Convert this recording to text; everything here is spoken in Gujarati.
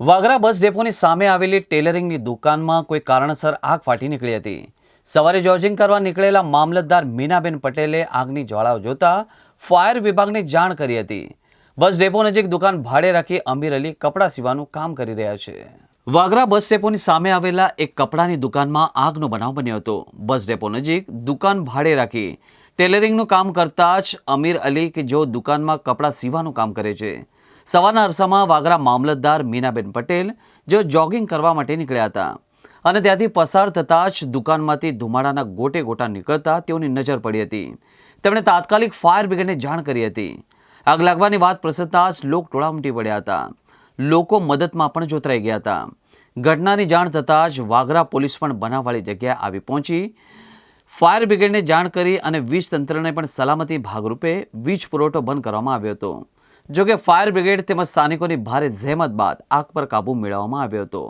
વાગરા બસ ડેપોની સામે આવેલી ટેલરિંગની દુકાનમાં કોઈ કારણસર આગ ફાટી નીકળી હતી. સવારે જોજિંગ કરવા નીકળેલા મામલતદાર મીનાબેન પટેલે આગની જ્વાળાઓ જોતા ફાયર વિભાગને જાણ કરી હતી. બસ ડેપો નજીક દુકાન ભાડે રાખી અમીર અલી કપડાં સીવાનું કામ કરી રહ્યા છે. વાગરા બસ ડેપોની સામે આવેલા એક કપડાની દુકાનમાં આગનો બનાવ બન્યો હતો. બસ ડેપો નજીક દુકાન ભાડે રાખી ટેલરિંગનું કામ કરતા જ અમીર અલી કે જેઓ દુકાનમાં કપડાં સીવાનું કામ કરે છે સવારના અરસામાં વાગરા મામલતદાર મીનાબેન પટેલ જેઓ જોગિંગ કરવા માટે નીકળ્યા હતા અને ત્યાંથી પસાર થતાં જ દુકાનમાંથી ધુમાડાના ગોટે ગોટા નીકળતા તેઓની નજર પડી હતી. તેમણે તાત્કાલિક ફાયર બ્રિગેડને જાણ કરી હતી. આગ લાગવાની વાત પ્રસરતા જ લોક ટોળા ઉમટી પડ્યા હતા. લોકો મદદમાં પણ જોતરાઈ ગયા હતા. ઘટનાની જાણ થતાં જ વાગરા પોલીસ પણ બનાવવાળી જગ્યાએ આવી પહોંચી. ફાયર બ્રિગેડને જાણ કરી અને વીજ તંત્રને પણ સલામતી ભાગરૂપે વીજ પુરવઠો બંધ કરવામાં આવ્યો હતો. જોકે ફાયર બ્રિગેડ તેમજ સ્થાનિકોની ભારે જહેમત બાદ આગ પર કાબૂ મેળવવામાં આવ્યો હતો.